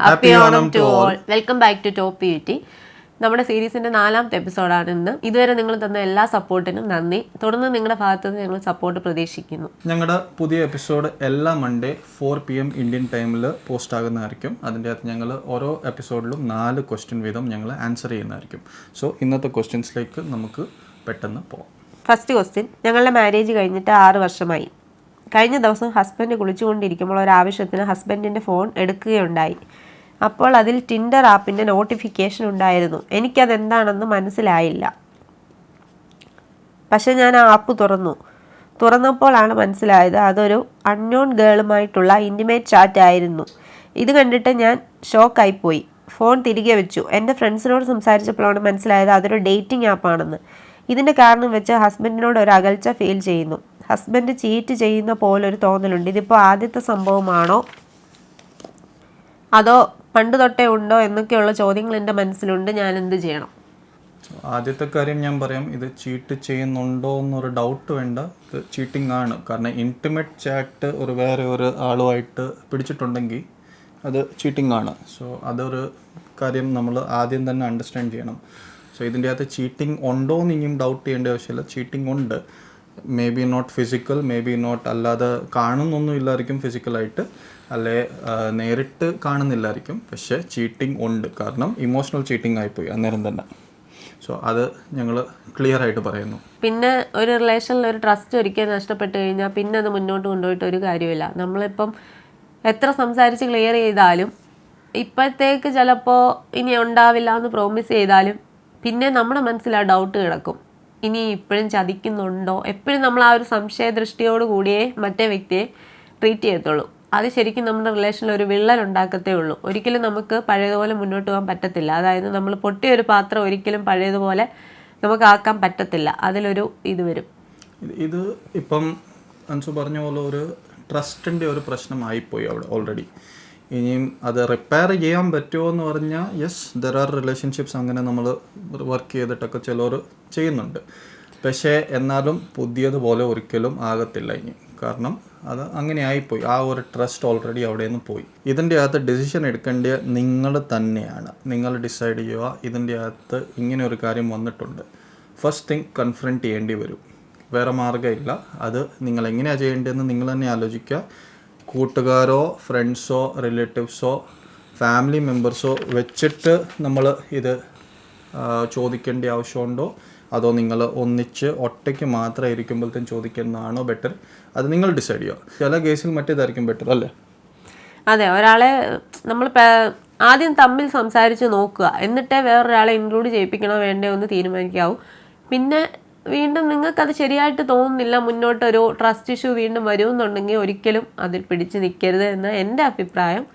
Happy Onam to all welcome back to top beauty നമ്മുടെ സീരീസിന്റെ നാലാമത്തെ എപ്പിസോഡാണ് ഇന്ന്. ഇതുവരെ നിങ്ങൾ തന്ന എല്ലാ സപ്പോർട്ടിനും നന്ദി. തുടർന്ന് നിങ്ങളുടെ ഭാഗത്തു നിന്ന് ഞങ്ങൾ സപ്പോർട്ട് പ്രതീക്ഷിക്കുന്നു. ഞങ്ങളുടെ പുതിയ എപ്പിസോഡ് എല്ലാ Monday four P M Indian ടൈമിൽ പോസ്റ്റ് ആകുന്നതായിരിക്കും. അതിന്റെ അകത്ത് ഞങ്ങൾ ഓരോ എപ്പിസോഡിലും നാല് ക്വസ്റ്റ്യൻ വീതം ഞങ്ങൾ ആൻസർ ചെയ്യുന്നതായിരിക്കും. സോ ഇന്നത്തെ ക്വസ്റ്റ്യൻസിലേക്ക് നമുക്ക് പെട്ടെന്ന് പോകാം ഫസ്റ്റ് ക്വസ്റ്റ്യൻ ഞങ്ങളുടെ മാരേജ് കഴിഞ്ഞിട്ട് ആറ് വർഷമായി. കഴിഞ്ഞ ദിവസം ഹസ്ബൻഡ് കുളിച്ചുകൊണ്ടിരിക്കുമ്പോൾ ഒരു ആവശ്യത്തിന് ഹസ്ബൻഡിന്റെ ഫോൺ എടുക്കുകയുണ്ടായി. അപ്പോൾ അതിൽ ടിൻഡർ ആപ്പിന്റെ നോട്ടിഫിക്കേഷൻ ഉണ്ടായിരുന്നു. എനിക്കതെന്താണെന്ന് മനസ്സിലായില്ല. പക്ഷെ ഞാൻ ആ ആപ്പ് തുറന്നു. തുറന്നപ്പോഴാണ് മനസ്സിലായത് അതൊരു അൺനോൺ ഗേളുമായിട്ടുള്ള ഇന്റിമേറ്റ് ചാറ്റ് ആയിരുന്നു. ഇത് കണ്ടിട്ട് ഞാൻ ഷോക്കായിപ്പോയി ഫോൺ തിരികെ വെച്ചു. എന്റെ ഫ്രണ്ട്സിനോട് സംസാരിച്ചപ്പോഴാണ് മനസ്സിലായത് അതൊരു ഡേറ്റിംഗ് ആപ്പാണെന്ന് ഇതിന്റെ കാരണം വെച്ച് ഹസ്ബൻഡിനോട് ഒരു അകൽച്ച ഫീൽ ചെയ്യുന്നു. ഹസ്ബൻഡ് ചീറ്റ് ചെയ്യുന്ന പോലൊരു തോന്നലുണ്ട്. ഇതിപ്പോൾ ആദ്യത്തെ സംഭവമാണോ? അതോ പണ്ട് തൊട്ടേ ഉണ്ടോ എന്നൊക്കെയുള്ള ചോദ്യങ്ങൾ എന്റെ മനസ്സിലുണ്ട് ഞാൻ എന്ത് ചെയ്യണം? ആദ്യത്തെ കാര്യം ഞാൻ പറയാം ഇത് ചീട്ട് ചെയ്യുന്നുണ്ടോ എന്നൊരു ഡൗട്ട് വേണ്ട ഇത് ചീറ്റിംഗ് ആണ്. കാരണം ഇന്റിമേറ്റ് ചാറ്റ് ഒരു വേറെ ഒരു ആളുമായിട്ട് പിടിച്ചിട്ടുണ്ടെങ്കിൽ അത് ചീറ്റിംഗ് ആണ്. സോ അതൊരു കാര്യം നമ്മൾ ആദ്യം തന്നെ അണ്ടർസ്റ്റാൻഡ് ചെയ്യണം. സോ ഇതിന്റെ അകത്ത് ചീറ്റിംഗ് ഉണ്ടോ എന്ന് ഇനിയും ഡൗട്ട് ചെയ്യേണ്ട ആവശ്യമില്ല. ചീറ്റിംഗ് ഉണ്ട്. Maybe not physical maybe not അല്ലാതെ കാണുന്നൊന്നും ഇല്ലായിരിക്കും ഫിസിക്കലായിട്ട് അല്ലെ നേരിട്ട് കാണുന്നില്ലായിരിക്കും. പക്ഷേ ചീറ്റിംഗ് ഉണ്ട്. കാരണം ഇമോഷണൽ ചീറ്റിംഗ് ആയിപ്പോയി അന്നേരം തന്നെ. സോ അത് ഞങ്ങൾ ക്ലിയർ ആയിട്ട് പറയുന്നു. പിന്നെ ഒരു റിലേഷനിൽ ഒരു ട്രസ്റ്റ് ഒരിക്കൽ നഷ്ടപ്പെട്ട് കഴിഞ്ഞാൽ പിന്നെ അത് മുന്നോട്ട് കൊണ്ടുപോയിട്ട് ഒരു കാര്യമില്ല. നമ്മളിപ്പം എത്ര സംസാരിച്ച് ക്ലിയർ ചെയ്താലും ഇപ്പോഴത്തേക്ക് ചിലപ്പോൾ ഇനി ഉണ്ടാവില്ല എന്ന് പ്രോമിസ് ചെയ്താലും പിന്നെ നമ്മുടെ മനസ്സിൽ ആ ഡൗട്ട് കിടക്കും. ഇനി ഇപ്പോഴും ചതിക്കുന്നുണ്ടോ? എപ്പോഴും നമ്മൾ ആ ഒരു സംശയ ദൃഷ്ടിയോട് കൂടിയേ മറ്റേ വ്യക്തിയെ ട്രീറ്റ് ചെയ്യത്തുള്ളൂ. അത് ശരിക്കും നമ്മുടെ റിലേഷനിൽ ഒരു വിള്ളൽ ഉണ്ടാക്കത്തേ ഉള്ളൂ. ഒരിക്കലും നമുക്ക് പഴയതുപോലെ മുന്നോട്ട് പോകാൻ പറ്റത്തില്ല. അതായത് നമ്മൾ പൊട്ടിയ ഒരു പാത്രം ഒരിക്കലും പഴയതുപോലെ നമുക്ക് ആക്കാൻ പറ്റത്തില്ല. അതിലൊരു ഇത് വരും. ഇത് ഇപ്പം അൻസു പറഞ്ഞ പോലെ ഒരു ട്രസ്റ്റിന്റെ ഒരു പ്രശ്നമായിപ്പോയി അവിടെ ഓൾറെഡി ഇനിയും അത് റിപ്പയർ ചെയ്യാൻ പറ്റുമോ എന്ന് പറഞ്ഞാൽ യെസ് ദർ ആർ റിലേഷൻഷിപ്സ് അങ്ങനെ നമ്മൾ വർക്ക് ചെയ്തിട്ടൊക്കെ ചിലർ ചെയ്യുന്നുണ്ട്. പക്ഷേ എന്നാലും പുതിയതുപോലെ ഒരിക്കലും ആകത്തില്ല ഇനി. കാരണം അത് അങ്ങനെ ആയിപ്പോയി. ആ ഒരു ട്രസ്റ്റ് ഓൾറെഡി അവിടെ നിന്ന് പോയി. ഇതിന്റെ അകത്ത് ഡിസിഷൻ എടുക്കേണ്ടത് നിങ്ങൾ തന്നെയാണ്. നിങ്ങൾ ഡിസൈഡ് ചെയ്യുക ഇതിന്റെ അകത്ത് ഇങ്ങനെ ഒരു കാര്യം വന്നിട്ടുണ്ട്. ഫസ്റ്റ് തിങ് കൺഫ്രണ്ട് ചെയ്യേണ്ടി വരും. വേറെ മാർഗമില്ല. അത് നിങ്ങൾ എങ്ങനെയാണ് ചെയ്യേണ്ടതെന്ന് നിങ്ങൾ തന്നെ ആലോചിക്കുക. കൂട്ടുകാരോ ഫ്രണ്ട്സോ റിലേറ്റീവ്സോ ഫാമിലി മെമ്പേഴ്സോ വെച്ചിട്ട് നമ്മൾ ഇത് ചോദിക്കേണ്ട ആവശ്യമുണ്ടോ? അതോ നിങ്ങൾ ഒന്നിച്ച് ഒറ്റയ്ക്ക് മാത്രം ഇരിക്കുമ്പോഴത്തേക്കും ചോദിക്കുന്നതാണോ ബെറ്റർ അത് നിങ്ങൾ ഡിസൈഡ് ചെയ്യുക. ചില കേസിൽ മറ്റേതായിരിക്കും ബെറ്റർ അല്ലേ? അതെ ഒരാളെ നമ്മൾ ആദ്യം തമ്മിൽ സംസാരിച്ച് നോക്കുക. എന്നിട്ടേ വേറൊരാളെ ഇൻക്ലൂഡ് ചെയ്യിപ്പിക്കണോ വേണ്ടേ എന്ന് തീരുമാനിക്കാവൂ. പിന്നെ വീണ്ടും നിങ്ങൾക്കത് ശരിയായിട്ട് തോന്നുന്നില്ല. മുന്നോട്ടൊരു ട്രസ്റ്റ് ഇഷ്യൂ വീണ്ടും വരുമെന്നുണ്ടെങ്കിൽ ഒരിക്കലും അതിൽ പിടിച്ച് നിൽക്കരുത് എന്ന് എന്റെ അഭിപ്രായം.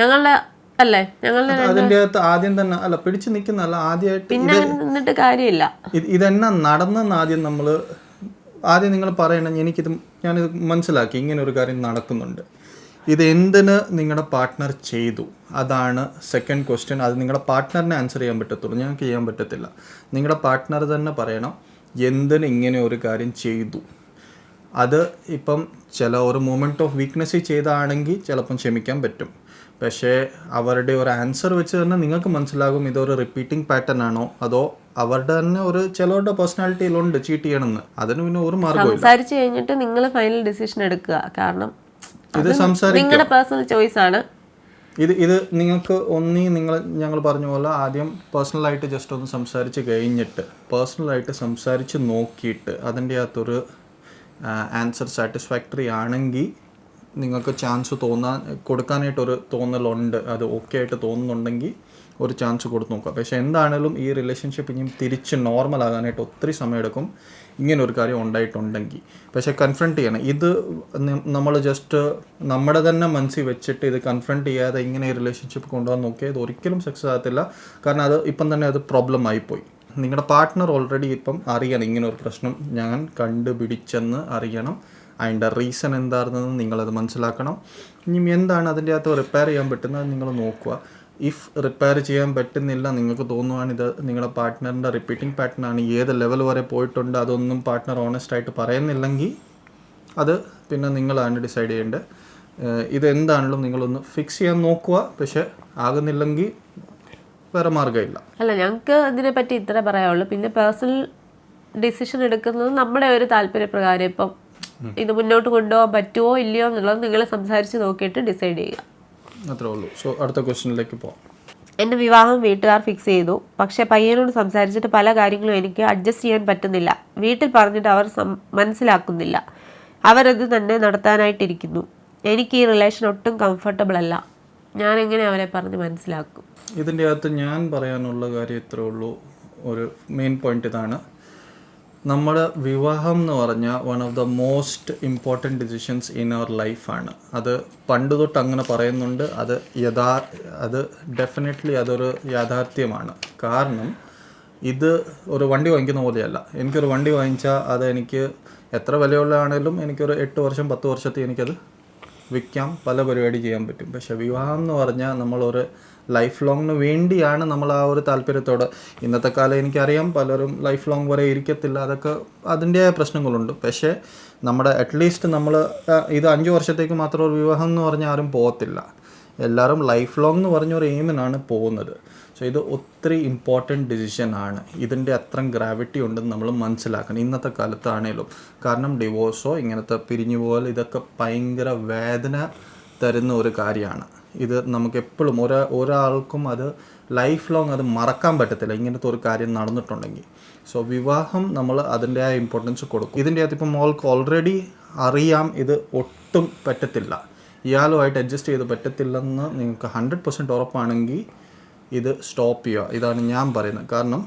ഞങ്ങളുടെ അല്ലേ? ഞങ്ങളുടെ അകത്ത് ആദ്യം തന്നെ അല്ല പിടിച്ചു നിൽക്കുന്നല്ല ആദ്യമായിട്ട് പിന്നെ നിന്നിട്ട് കാര്യമില്ല. ഇത് ഇതെന്നാ നടന്നെന്ന് ആദ്യം നമ്മൾ ആദ്യം നിങ്ങൾ പറയണം എനിക്കിത് ഞാനിത് മനസ്സിലാക്കി ഇങ്ങനെ ഒരു കാര്യം നടക്കുന്നുണ്ട്. ഇത് എന്തിന് നിങ്ങളുടെ പാർട്ട്ണർ ചെയ്തു? അതാണ് സെക്കൻഡ് ക്വസ്റ്റ്യൻ അത് നിങ്ങളുടെ പാർട്ട്ണറിനെ ആൻസർ ചെയ്യാൻ പറ്റത്തുള്ളൂ. ഞങ്ങൾക്ക് ചെയ്യാൻ പറ്റത്തില്ല. നിങ്ങളുടെ പാർട്ട്ണർ തന്നെ പറയണം. എന്തിന് ഇങ്ങനെ ഒരു കാര്യം ചെയ്തു? അത് ഇപ്പം ചില ഒരു മൂമെന്റ് ഓഫ് വീക്ക്നെസ്സിൽ ചെയ്താണെങ്കിൽ ചിലപ്പം ക്ഷമിക്കാൻ പറ്റും. പക്ഷേ അവരുടെ ഒരു ആൻസർ വെച്ച് തന്നെ നിങ്ങൾക്ക് മനസ്സിലാകും ഇതൊരു റിപ്പീറ്റിംഗ് പാറ്റേൺ ആണോ? അതോ അവരുടെ തന്നെ ഒരു ചിലവരുടെ പേഴ്സണാലിറ്റിയിലുണ്ട് ചീറ്റ് ചെയ്യണമെന്ന്. അതിന് പിന്നെ ഒരു മാർഗം സംസാരിച്ച് കഴിഞ്ഞിട്ട് നിങ്ങൾ ഫൈനൽ ഡിസിഷൻ എടുക്കുക. കാരണം ഇത് സംസാരിക്കും നിങ്ങളുടെ പേഴ്സണൽ ചോയ്സ് ആണ്. ഇത് ഇത് നിങ്ങൾക്ക് ഒന്നി നിങ്ങൾ ഞങ്ങൾ പറഞ്ഞ പോലെ ആദ്യം പേഴ്സണലായിട്ട് ജസ്റ്റ് ഒന്ന് സംസാരിച്ച് കഴിഞ്ഞിട്ട് പേഴ്സണലായിട്ട് സംസാരിച്ച് നോക്കിയിട്ട് അതിന്റെ അകത്തൊരു ആൻസർ സാറ്റിസ്ഫാക്ടറി ആണെങ്കിൽ നിങ്ങൾക്ക് ചാൻസ് തോന്നാൻ കൊടുക്കാനായിട്ടൊരു തോന്നലുണ്ട്. അത് ഓക്കെ ആയിട്ട് തോന്നുന്നുണ്ടെങ്കിൽ ഒരു ചാൻസ് കൊടുത്ത് നോക്കുക. പക്ഷേ എന്താണേലും ഈ റിലേഷൻഷിപ്പ് ഇനിയും തിരിച്ച് നോർമൽ ആകാനായിട്ട് ഒത്തിരി സമയമെടുക്കും. ഇങ്ങനെ ഒരു കാര്യം ഉണ്ടായിട്ടുണ്ടെങ്കിൽ. പക്ഷേ കൺഫ്രണ്ട് ചെയ്യണം. ഇത് നമ്മൾ ജസ്റ്റ് നമ്മുടെ തന്നെ മനസ്സിൽ വെച്ചിട്ട് ഇത് കൺഫ്രണ്ട് ചെയ്യാതെ ഇങ്ങനെ ഈ റിലേഷൻഷിപ്പ് കൊണ്ടുപോകാൻ നോക്കിയാൽ ഇത് ഒരിക്കലും സക്സസ് ആകത്തില്ല. കാരണം അത് ഇപ്പം തന്നെ അത് പ്രോബ്ലം ആയിപ്പോയി. നിങ്ങളുടെ പാർട്ട്ണർ ഓൾറെഡി ഇപ്പം അറിയണം. ഇങ്ങനെ ഒരു പ്രശ്നം ഞാൻ കണ്ടുപിടിച്ചെന്ന് അറിയണം. അതിന്റെ റീസൺ എന്താണെന്ന് നിങ്ങളത് മനസ്സിലാക്കണം. ഇനി എന്താണ് അതിന്റെ അകത്ത് റിപ്പയർ ചെയ്യാൻ പറ്റുന്നത് നിങ്ങൾ നോക്കുക. ഇഫ് റിപ്പയർ ചെയ്യാൻ പറ്റുന്നില്ല നിങ്ങൾക്ക് തോന്നുവാണ് ഇത് നിങ്ങളുടെ പാർട്ട്ണറിന്റെ റിപ്പീറ്റിംഗ് പാറ്റേൺ ആണ്. ഏത് ലെവൽ വരെ പോയിട്ടുണ്ട് അതൊന്നും പാർട്ട്ണർ ഓണസ്റ്റ് ആയിട്ട് പറയുന്നില്ലെങ്കിൽ അത് പിന്നെ നിങ്ങളാണ് ഡിസൈഡ് ചെയ്യേണ്ടത്. ഇതെന്താണെങ്കിലും നിങ്ങളൊന്ന് ഫിക്സ് ചെയ്യാൻ നോക്കുക. പക്ഷെ ആകുന്നില്ലെങ്കിൽ വേറെ മാർഗമില്ല. അല്ല ഞങ്ങൾക്ക് ഇതിനെപ്പറ്റി ഇത്ര പറയാനുള്ളൂ. പിന്നെ പേഴ്സണൽ ഡിസിഷൻ എടുക്കുന്നത് നമ്മുടെ ഒരു താല്പര്യപ്രകാരം. ഇപ്പം ഇത് മുന്നോട്ട് കൊണ്ടുപോകാൻ പറ്റുമോ ഇല്ലയോ എന്നുള്ളത് നിങ്ങൾ സംസാരിച്ച് നോക്കിയിട്ട് ഡിസൈഡ് ചെയ്യുക. അത്രേ ഉള്ളൂ. സോ അടുത്ത ക്വസ്റ്റ്യനിലേക്ക് പോകാം എന്റെ വിവാഹം വീട്ടുകാർ ഫിക്സ് ചെയ്തു. പക്ഷേ പയ്യനോട് സംസാരിച്ചിട്ട് പല കാര്യങ്ങളും എനിക്ക് അഡ്ജസ്റ്റ് ചെയ്യാൻ പറ്റുന്നില്ല. വീട്ടിൽ പറഞ്ഞിട്ട് അവർ മനസ്സിലാക്കുന്നില്ല. അവരത് തന്നെ നടത്താനായിട്ടിരിക്കുന്നു. എനിക്ക് ഈ റിലേഷൻ ഒട്ടും കംഫർട്ടബിൾ അല്ല. ഞാൻ എങ്ങനെ അവരെ പറഞ്ഞ് മനസ്സിലാക്കും? ഇതിന്റെ അകത്ത് ഞാൻ പറയാനുള്ള കാര്യം ഇത്രേ ഉള്ളൂ. ഒരു മെയിൻ പോയിന്റ് ഇതാണ്. നമ്മുടെ വിവാഹം എന്ന് പറഞ്ഞാൽ one of the most important decisions in our ലൈഫാണ് അത് പണ്ട് തൊട്ട് അങ്ങനെ പറയുന്നുണ്ട്. അത് യഥാ അത് ഡെഫിനറ്റ്ലി അതൊരു യാഥാർത്ഥ്യമാണ്. കാരണം ഇത് ഒരു വണ്ടി വാങ്ങിക്കുന്ന പോലെയല്ല. എനിക്കൊരു വണ്ടി വാങ്ങിച്ചാൽ അത് എനിക്ക് എത്ര വിലയുള്ളതാണേലും എനിക്കൊരു എട്ട് വർഷം പത്ത് വർഷത്തിൽ എനിക്കത് വിൽക്കാം. പല പരിപാടി ചെയ്യാൻ പറ്റും. പക്ഷേ വിവാഹം എന്ന് പറഞ്ഞാൽ നമ്മളൊരു ലൈഫ് ലോങ്ങിന് വേണ്ടിയാണ് നമ്മൾ ആ ഒരു താല്പര്യത്തോടെ. ഇന്നത്തെ കാലം എനിക്കറിയാം പലരും ലൈഫ് ലോങ് വരെ ഇരിക്കത്തില്ല. അതൊക്കെ അതിന്റെതായ പ്രശ്നങ്ങളുണ്ട്. പക്ഷേ നമ്മുടെ അറ്റ്ലീസ്റ്റ് നമ്മൾ ഇത് അഞ്ച് വർഷത്തേക്ക് മാത്രം ഒരു വിവാഹം എന്ന് പറഞ്ഞാൽ ആരും പോകത്തില്ല. എല്ലാവരും ലൈഫ് ലോങ് എന്ന് പറഞ്ഞ ഒരു എയിമിനാണ് പോകുന്നത്. സോ ഇത് ഒത്തിരി ഇമ്പോർട്ടന്റ് ആണ്. ഇതിന്റെ അത്രയും ഗ്രാവിറ്റി ഉണ്ടെന്ന് നമ്മൾ മനസ്സിലാക്കണം. ഇന്നത്തെ കാലത്താണേലും. കാരണം ഡിവോഴ്സോ ഇങ്ങനത്തെ പിരിഞ്ഞു പോകൽ ഇതൊക്കെ ഭയങ്കര വേദന തരുന്ന ഒരു കാര്യമാണ്. ഇത് നമുക്ക് എപ്പോഴും ഒരാ ഒരാൾക്കും അത് ലൈഫ് ലോങ് അത് മറക്കാൻ പറ്റത്തില്ല. ഇങ്ങനത്തെ ഒരു കാര്യം നടന്നിട്ടുണ്ടെങ്കിൽ. സോ വിവാഹം നമ്മൾ അതിന്റെ ആ ഇമ്പോർട്ടൻസ് കൊടുക്കും. ഇതിന്റെ അകത്ത് ഇപ്പം മോൾക്ക് ഓൾറെഡി അറിയാം ഇത് ഒട്ടും പറ്റത്തില്ല. ഇയാളുമായിട്ട് അഡ്ജസ്റ്റ് ചെയ്ത് പറ്റത്തില്ലെന്ന് നിങ്ങൾക്ക് ഹൺഡ്രഡ് പെർസെന്റ് ഉറപ്പാണെങ്കിൽ ഇത് സ്റ്റോപ്പ് ചെയ്യുക. ഇതാണ് ഞാൻ പറയുന്നത്. കാരണം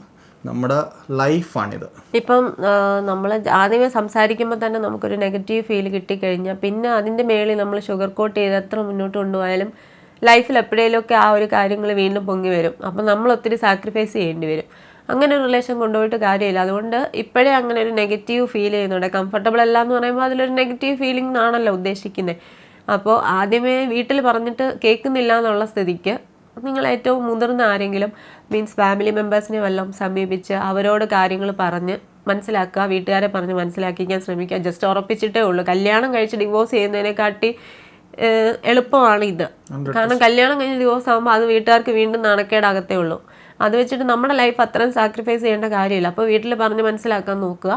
നമ്മുടെ ലൈഫാണിത് ഇപ്പം നമ്മൾ ആദ്യമേ സംസാരിക്കുമ്പോൾ തന്നെ നമുക്കൊരു നെഗറ്റീവ് ഫീൽ കിട്ടിക്കഴിഞ്ഞാൽ പിന്നെ അതിന്റെ മേളിൽ നമ്മൾ ഷുഗർ കോട്ട് ചെയ്ത് എത്ര മുന്നോട്ട് കൊണ്ടുപോയാലും ലൈഫിൽ എപ്പോഴേലുമൊക്കെ ആ ഒരു കാര്യങ്ങൾ വീണ്ടും പൊങ്ങി വരും. അപ്പം നമ്മൾ ഒത്തിരി സാക്രിഫൈസ് ചെയ്യേണ്ടി വരും. അങ്ങനെ ഒരു റിലേഷൻ കൊണ്ടുപോയിട്ട് കാര്യമില്ല. അതുകൊണ്ട് ഇപ്പോഴേ അങ്ങനെ ഒരു നെഗറ്റീവ് ഫീൽ ചെയ്യുന്നുണ്ട്. കംഫർട്ടബിൾ അല്ല എന്ന് പറയുമ്പോൾ അതിലൊരു നെഗറ്റീവ് ഫീലിംഗ് ആണല്ലോ ഉദ്ദേശിക്കുന്നത് അപ്പോൾ ആദ്യമേ വീട്ടിൽ പറഞ്ഞിട്ട് കേൾക്കുന്നില്ല എന്നുള്ള സ്ഥിതിക്ക് നിങ്ങൾ ഏറ്റവും മുതിർന്ന ആരെങ്കിലും മീൻസ് ഫാമിലി മെമ്പേഴ്സിനെ വല്ലതും സമീപിച്ച് അവരോട് കാര്യങ്ങൾ പറഞ്ഞ് മനസ്സിലാക്കുക വീട്ടുകാരെ പറഞ്ഞ് മനസ്സിലാക്കിക്കാൻ ശ്രമിക്കുക. ജസ്റ്റ് ഉറപ്പിച്ചിട്ടേ ഉള്ളൂ. കല്യാണം കഴിച്ച് ഡിവോഴ്സ് ചെയ്യുന്നതിനെക്കാട്ടി എളുപ്പമാണ് ഇത് കാരണം കല്യാണം കഴിഞ്ഞ ദിവസം ആകുമ്പോൾ അത് വീട്ടുകാർക്ക് വീണ്ടും നാണക്കേടാകത്തേ ഉള്ളൂ. അത് വെച്ചിട്ട് നമ്മുടെ ലൈഫ് അത്രയും സാക്രിഫൈസ് ചെയ്യേണ്ട കാര്യമില്ല. അപ്പോൾ വീട്ടിൽ പറഞ്ഞ് മനസ്സിലാക്കാൻ നോക്കുക.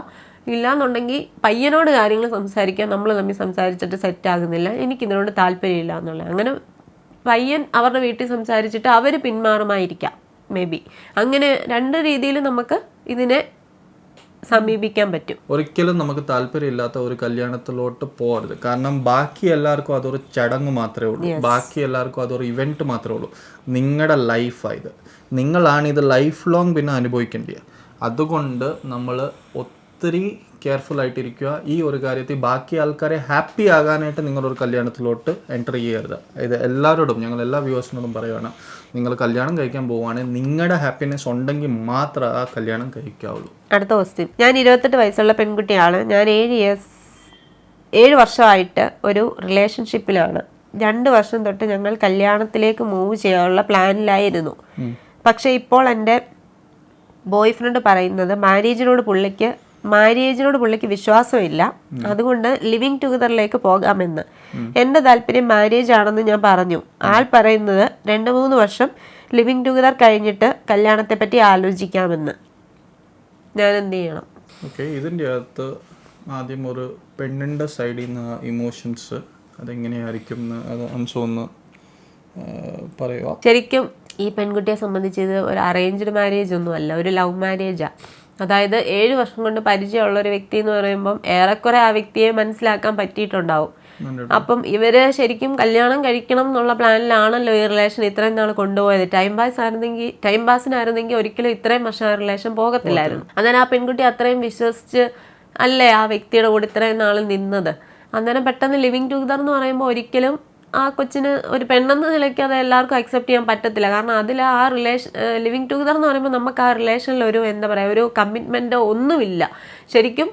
ഇല്ലാന്നുണ്ടെങ്കിൽ പയ്യനോട് കാര്യങ്ങൾ സംസാരിക്കാൻ നമ്മൾ തമ്മിൽ സംസാരിച്ചിട്ട് സെറ്റ് ആകുന്നില്ല. എനിക്ക് ഇതിനോട് താല്പര്യമില്ല എന്നുള്ളത്. അങ്ങനെ പയ്യൻ അവരുടെ വീട്ടിൽ സംസാരിച്ചിട്ട് അവർ പിന്മാറുമായിരിക്കാം. മേ ബി അങ്ങനെ രണ്ട് രീതിയിൽ നമുക്ക് ഇതിനെ സമീപിക്കാൻ പറ്റും. ഒരിക്കലും നമുക്ക് താല്പര്യമില്ലാത്ത ഒരു കല്യാണത്തിലോട്ട് പോകരുത്. കാരണം ബാക്കി എല്ലാവർക്കും അതൊരു ചടങ്ങ് മാത്രമേ ഉള്ളൂ. ബാക്കി എല്ലാവർക്കും അതൊരു ഇവന്റ് മാത്രമേ ഉള്ളൂ. നിങ്ങളുടെ ലൈഫായത് നിങ്ങളാണ് ഇത് ലൈഫ് ലോങ് പിന്നെ അനുഭവിക്കേണ്ടത് അതുകൊണ്ട് നമ്മൾ ഒത്തിരി കെയർഫുൾ ആയിട്ടിരിക്കുക. ഈ ഒരു കാര്യത്തിൽ ബാക്കി ആൾക്കാരെ ഹാപ്പി ആകാനായിട്ട് നിങ്ങളൊരു കല്യാണത്തിലോട്ട് എന്റർ ചെയ്യരുത്. ഇത് എല്ലാവരോടും ഞങ്ങൾ എല്ലാ വ്യൂവേഴ്സിനോടും പറയുകയാണ് നിങ്ങൾ കല്യാണം കഴിക്കാൻ പോവുകയാണെങ്കിൽ നിങ്ങളുടെ ഹാപ്പിനെസ് ഉണ്ടെങ്കിൽ മാത്രം ആ കല്യാണം കഴിക്കാവുള്ളൂ. അടുത്ത ക്വസ്റ്റ്യൻ ഞാൻ ഇരുപത്തെട്ട് വയസ്സുള്ള പെൺകുട്ടിയാണ്. ഞാൻ ഏഴ് ഇയേഴ്സ് ഏഴ് വർഷമായിട്ട് ഒരു റിലേഷൻഷിപ്പിലാണ് രണ്ട് വർഷം തൊട്ട് ഞങ്ങൾ കല്യാണത്തിലേക്ക് മൂവ് ചെയ്യാനുള്ള പ്ലാനിലായിരുന്നു പക്ഷേ ഇപ്പോൾ എന്റെ ബോയ് ഫ്രണ്ട് പറയുന്നത് മാരേജിനോട് പുള്ളിക്ക് മാരേജിനോട് പുള്ളിക്ക് വിശ്വാസമില്ല. അതുകൊണ്ട് ലിവിങ് ടുഗദറിലേക്ക് പോകാമെന്ന്. എന്റെ താല്പര്യം മാരേജ് ആണെന്ന് ഞാൻ പറഞ്ഞു. ആൾ പറയുന്നത് രണ്ട് മൂന്ന് വർഷം ലിവിങ് ടുഗദർ കഴിഞ്ഞിട്ട് കല്യാണത്തെ പറ്റി ആലോചിക്കാമെന്ന്. ഞാൻ എന്ത് ചെയ്യണം? ഓക്കെ ഇതിന്റെ അകത്ത് ആദ്യം ഒരു പെണ്ണിന്റെ സൈഡിൽ നിന്ന് ഇമോഷൻസ് അതെങ്ങനെയായിരിക്കും അത് അംശം ഒന്ന് പറയുക. ശരിക്കും ഈ പെൺകുട്ടിയെ സംബന്ധിച്ച് ഇത് ഒരു അറേഞ്ച്ഡ് മാരേജ് ഒന്നും അല്ല ഒരു ലവ് മാരേജാണ് അതായത് ഏഴ് വർഷം കൊണ്ട് പരിചയമുള്ള ഒരു വ്യക്തി എന്ന് പറയുമ്പം ഏറെക്കുറെ ആ വ്യക്തിയെ മനസ്സിലാക്കാൻ പറ്റിയിട്ടുണ്ടാവും. അപ്പം ഇവർ ശരിക്കും കല്യാണം കഴിക്കണം എന്നുള്ള പ്ലാനിലാണല്ലോ ഈ റിലേഷൻ ഇത്രയും നാൾ കൊണ്ടുപോയത്. ടൈം പാസ് ആയിരുന്നെങ്കിൽ ടൈം പാസിനായിരുന്നെങ്കിൽ ഒരിക്കലും ഇത്രയും വർഷം ആ റിലേഷൻ പോകത്തില്ലായിരുന്നു. അന്നേരം ആ പെൺകുട്ടി അത്രയും വിശ്വസിച്ച് അല്ലേ ആ വ്യക്തിയുടെ കൂടെ ഇത്രയും നാൾ നിന്നത്? അന്നേരം പെട്ടെന്ന് ലിവിങ് ടുഗദർ എന്ന് പറയുമ്പോൾ ഒരിക്കലും ആ കൊച്ചിന് ഒരു പെണ്ണെന്ന നിലയ്ക്ക് അത് എല്ലാവർക്കും അക്സെപ്റ്റ് ചെയ്യാൻ പറ്റത്തില്ല. കാരണം അതിൽ ആ റിലേഷൻ ലിവിങ് ടുഗദർ എന്ന് പറയുമ്പോൾ നമുക്ക് ആ റിലേഷനിൽ ഒരു എന്താ പറയുക ഒരു കമ്മിറ്റ്മെന്റോ ഒന്നുമില്ല. ശരിക്കും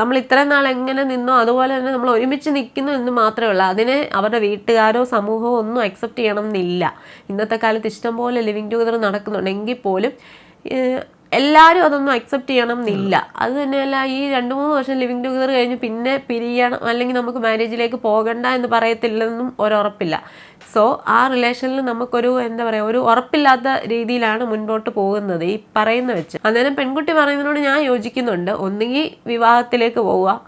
നമ്മൾ ഇത്രയും നാൾ എങ്ങനെ നിന്നോ അതുപോലെ തന്നെ നമ്മൾ ഒരുമിച്ച് നിൽക്കുന്നു എന്ന് മാത്രമേ ഉള്ളൂ. അതിനെ അവരുടെ വീട്ടുകാരോ സമൂഹമോ ഒന്നും അക്സെപ്റ്റ് ചെയ്യണം എന്നില്ല. ഇന്നത്തെ കാലത്ത് ഇഷ്ടംപോലെ ലിവിങ് ടുഗദർ നടക്കുന്നുണ്ടെങ്കിൽ പോലും എല്ലാവരും അതൊന്നും അക്സെപ്റ്റ് ചെയ്യണം എന്നില്ല. അത് തന്നെയല്ല ഈ രണ്ട് മൂന്ന് വർഷം ലിവിങ് ടുഗദർ കഴിഞ്ഞ് പിന്നെ പിരിയണം അല്ലെങ്കിൽ നമുക്ക് മാരേജിലേക്ക് പോകണ്ട എന്ന് പറയത്തില്ലെന്നും ഒരുറപ്പില്ല സോ ആ റിലേഷനിൽ നമുക്കൊരു എന്താ പറയുക ഒരു ഉറപ്പില്ലാത്ത രീതിയിലാണ് മുൻപോട്ട് പോകുന്നത് ഈ പറയുന്ന വെച്ച്. അന്നേരം പെൺകുട്ടി പറയുന്നതിനോട് ഞാൻ യോജിക്കുന്നുണ്ട്. ഒന്നുകിൽ വിവാഹത്തിലേക്ക് പോവുക.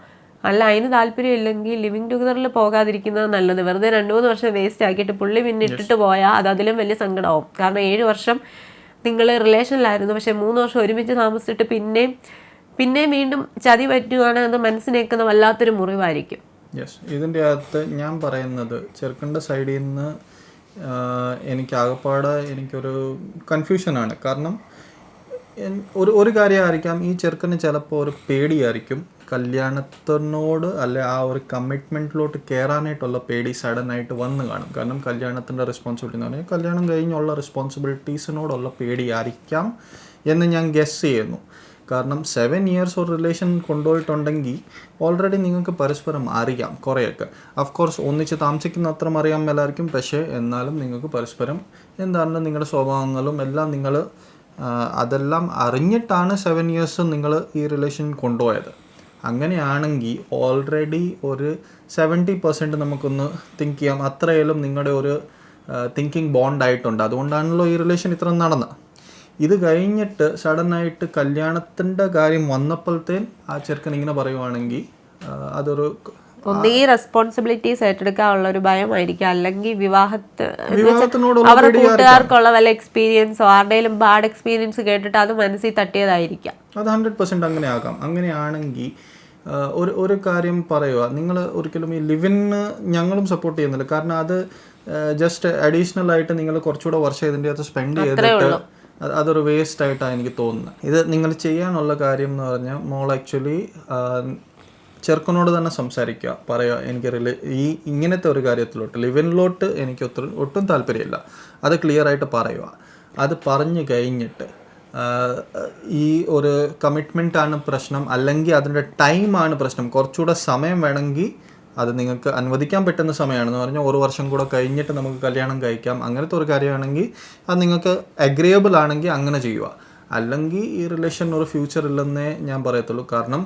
അല്ല അതിന് താല്പര്യമില്ലെങ്കിൽ ലിവിങ് ടുഗദറിൽ പോകാതിരിക്കുന്നത് നല്ലത്. വെറുതെ രണ്ട് മൂന്ന് വർഷം വേസ്റ്റ് ആക്കിയിട്ട് പുള്ളി പിന്നിട്ടിട്ട് പോയാൽ അത് അതിലും വലിയ സങ്കടമാവും കാരണം ഏഴ് വർഷം നിങ്ങൾ റിലേഷനിലായിരുന്നു പക്ഷേ മൂന്ന് വർഷം ഒരുമിച്ച് താമസിച്ചിട്ട് പിന്നെയും പിന്നെയും വീണ്ടും ചതി പറ്റുകയാണ് എന്ന് മനസ്സിനേക്കുന്ന വല്ലാത്തൊരു മുറിവായിരിക്കും. യെസ് ഇതിന്റെ അകത്ത് ഞാൻ പറയുന്നത് ചെറുക്കന്റെ സൈഡിൽ നിന്ന് എനിക്ക് ആകപ്പാടെ എനിക്കൊരു കൺഫ്യൂഷനാണ് കാരണം ഒരു ഒരു കാര്യമായിരിക്കാം ഈ ചെറുക്കന് ചിലപ്പോൾ ഒരു പേടിയായിരിക്കും. കല്യാണത്തിനോട് അല്ലെ ആ ഒരു കമ്മിറ്റ്മെന്റിലോട്ട് കയറാനായിട്ടുള്ള പേടി സഡനായിട്ട് വന്ന് കാണും. കാരണം കല്യാണത്തിന്റെ റെസ്പോൺസിബിലിറ്റി എന്ന് പറഞ്ഞാൽ കല്യാണം കഴിഞ്ഞുള്ള റെസ്പോൺസിബിലിറ്റീസിനോടുള്ള പേടിയായിരിക്കാം എന്ന് ഞാൻ ഗസ് ചെയ്യുന്നു. കാരണം സെവൻ ഇയേഴ്സ് ഒരു റിലേഷൻ കൊണ്ടുപോയിട്ടുണ്ടെങ്കിൽ ഓൾറെഡി നിങ്ങൾക്ക് പരസ്പരം അറിയാം കുറേയൊക്കെ. അഫ്കോഴ്സ് ഒന്നിച്ച് താമസിക്കുന്ന അത്ര അറിയാൻ മേലായിരിക്കും. പക്ഷേ എന്നാലും നിങ്ങൾക്ക് പരസ്പരം എന്താണ് നിങ്ങളുടെ സ്വഭാവങ്ങളും എല്ലാം നിങ്ങൾ അതെല്ലാം അറിഞ്ഞിട്ടാണ് സെവൻ ഇയേഴ്സ് നിങ്ങൾ ഈ റിലേഷൻ കൊണ്ടുപോയത്. അങ്ങനെയാണെങ്കിൽ ഓൾറെഡി ഒരു സെവന്റി പെർസെന്റ് നമുക്കൊന്ന് തിങ്ക് ചെയ്യാം. അത്രയേലും നിങ്ങളുടെ ഒരു തിങ്കിങ് ബോണ്ടായിട്ടുണ്ട് അതുകൊണ്ടാണല്ലോ ഈ റിലേഷൻ ഇത്ര നടന്നത് ഇത് കഴിഞ്ഞിട്ട് സഡനായിട്ട് കല്യാണത്തിന്റെ കാര്യം വന്നപ്പോഴത്തേൻ ആ ചെറുക്കൻ ഇങ്ങനെ പറയുവാണെങ്കിൽ അതൊരു ഒന്നുകിൽ റെസ്പോൺസിബിലിറ്റീസ് ഏറ്റെടുക്കാനുള്ള ഒരു ഭയമായിരിക്കും. അല്ലെങ്കിൽ വിവാഹത്ത് വിവാഹത്തിനോടുള്ള അവരുടെ കൂട്ടുകാർക്കുള്ള വല്ല എക്സ്പീരിയൻസോ ആരുടെയും ബാഡ് എക്സ്പീരിയൻസ് കേട്ടിട്ട് അത് മനസ്സിൽ തട്ടിയതായിരിക്കാം. അത് ഹൺഡ്രഡ് പെർസെന്റ് അങ്ങനെ ആകാം. അങ്ങനെയാണെങ്കിൽ ഒരു ഒരു കാര്യം പറയുക. നിങ്ങൾ ഒരിക്കലും ഈ ലിവിന് ഞങ്ങളും സപ്പോർട്ട് ചെയ്യുന്നില്ല. കാരണം അത് ജസ്റ്റ് അഡീഷണൽ ആയിട്ട് നിങ്ങൾ കുറച്ചുകൂടെ വർഷം ഇതിന്റെ അകത്ത് സ്പെൻഡ് ചെയ്തിട്ട് അതൊരു വേസ്റ്റ് ആയിട്ടാണ് എനിക്ക് തോന്നുന്നത്. ഇത് നിങ്ങൾ ചെയ്യാനുള്ള കാര്യം എന്ന് പറഞ്ഞാൽ മോൾ ആക്ച്വലി ചെറുക്കനോട് തന്നെ സംസാരിക്കുക. പറയുക എനിക്ക് റിലേ ഈ ഇങ്ങനത്തെ ഒരു കാര്യത്തിലോട്ട് ലിവിനിലോട്ട് എനിക്ക് ഒത്തിരി ഒട്ടും താല്പര്യമില്ല. അത് ക്ലിയർ ആയിട്ട് പറയുക. അത് പറഞ്ഞു കഴിഞ്ഞിട്ട് ഈ ഒരു കമ്മിറ്റ്മെന്റ് ആണ് പ്രശ്നം. അല്ലെങ്കിൽ അതിന്റെ ടൈമാണ് പ്രശ്നം. കുറച്ചുകൂടെ സമയം വേണമെങ്കിൽ അത് നിങ്ങൾക്ക് അനുവദിക്കാൻ പറ്റുന്ന സമയമാണെന്ന് പറഞ്ഞാൽ ഒരു വർഷം കൂടെ കഴിഞ്ഞിട്ട് നമുക്ക് കല്യാണം കഴിക്കാം. അങ്ങനത്തെ ഒരു കാര്യമാണെങ്കിൽ അത് നിങ്ങൾക്ക് അഗ്രിയബിൾ ആണെങ്കിൽ അങ്ങനെ ചെയ്യുക. അല്ലെങ്കിൽ ഈ റിലേഷൻ ഒരു ഫ്യൂച്ചർ ഇല്ലെന്നേ ഞാൻ പറയത്തുള്ളൂ. കാരണം